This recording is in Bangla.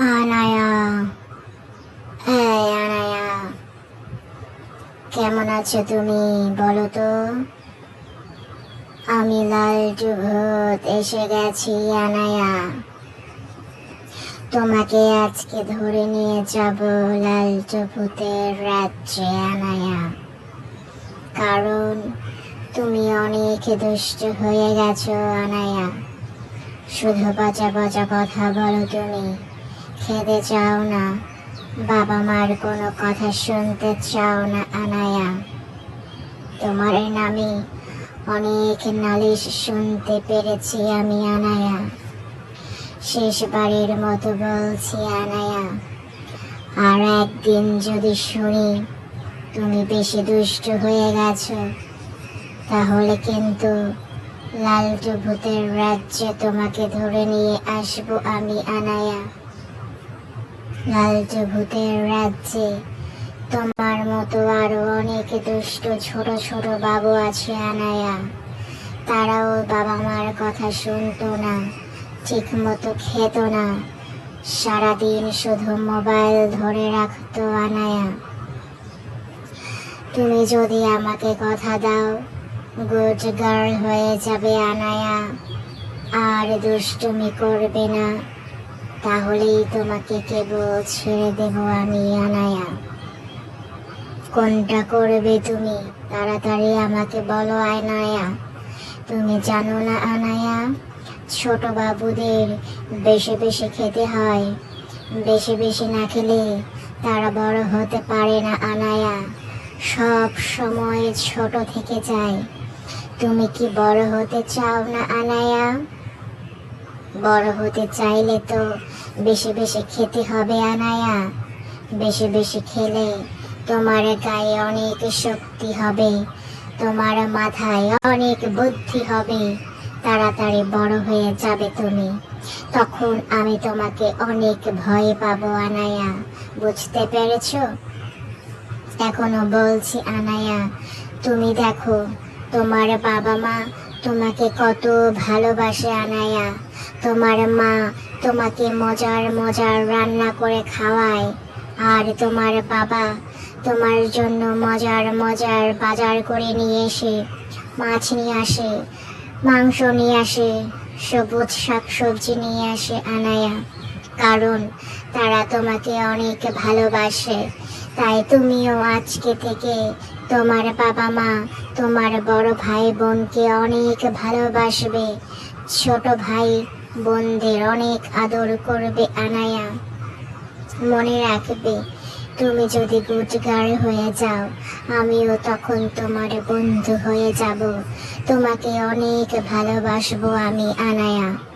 আনায়া, এই আনায়া, কেমন আছো তুমি বলো তো? আমি লালটু ভূত এসে গেছি আনায়া। তোমাকে আজকে ধরে নিয়ে যাব লালটু ভূতের রাজ্যে আনায়া। কারণ তুমি অনেক দুষ্ট হয়ে গেছো আনায়া। শুধু বাজা বাজা কথা বলো তুমি। খেতে চাও না। বাবা মার কোনো কথা শুনতে চাও না, আনায়া। তোমার নামে অনেক নালিশ শুনতে পেরেছি আমি, আনায়া। শেষবারের মতো বলছি, আনায়া, আর একদিন যদি শুনি তুমি বেশি দুষ্ট হয়ে গেছো, তাহলে কিন্তু লালটু ভূতের রাজ্যে তোমাকে ধরে নিয়ে আসব আমি, আনায়া। লালটু ভূতের রাজ্যে তোমার মতো আরও অনেক দুষ্ট ছোট ছোট বাবু আছে আনায়া। তারাও বাবা মার কথা শুনতো না ঠিক মতো খেত না। সারাদিন শুধু মোবাইল ধরে রাখতো আনায়া। তুমি যদি আমাকে কথা দাও গুড গার্ল হয়ে যাবে আনায়া। আর দুষ্টুমি করবে না। তাহলেই তোমাকে কেবল ছেড়ে দেব আমি, আনায়া। কোনটা করবে তুমি? তাড়াতাড়ি আমাকে বলো, আনায়া। তুমি জানো না, আনায়া? ছোট বাবুদের বেশি বেশি খেতে হয়। বেশি বেশি না খেলে তারা বড় হতে পারে না, আনায়া। সব সময় ছোট থেকে যায়। তুমি কি বড় হতে চাও না, আনায়া? বড় হতে চাইলে তো বেশি বেশি খেতে হবে আনায়া। বেশি বেশি খেলে তোমার গায়ে অনেক শক্তি হবে, তোমার মাথায় অনেক বুদ্ধি হবে। তাড়াতাড়ি বড় হয়ে যাবে তুমি, তখন আমি তোমাকে অনেক ভয় পাবো আনায়া। বুঝতে পেরেছ? এখনও বলছি আনায়া, তুমি দেখো, তোমার বাবা মা তোমাকে কত ভালোবাসে আনায়া। তোমার মা তোমাকে মজার মজার রান্না করে খাওয়ায়। আর তোমার বাবা তোমার জন্য মজার মজার বাজার করে নিয়ে এসে, মাছ নিয়ে আসে, মাংস নিয়ে আসে, সবুজ শাক সবজি নিয়ে আসে আনায়া। কারণ তারা তোমাকে অনেক ভালোবাসে। তাই তুমিও আজকে থেকে তোমার বাবা মা, তোমার বড় ভাই বোনকে অনেক ভালোবাসবে। ছোট ভাই বোনদের অনেক আদর করবে আনায়া। মনে রাখবে, তুমি যদি গুজগার হয়ে যাও, আমিও তখন তোমার বন্ধু হয়ে যাব। তোমাকে অনেক ভালোবাসবো আমি, আনায়া।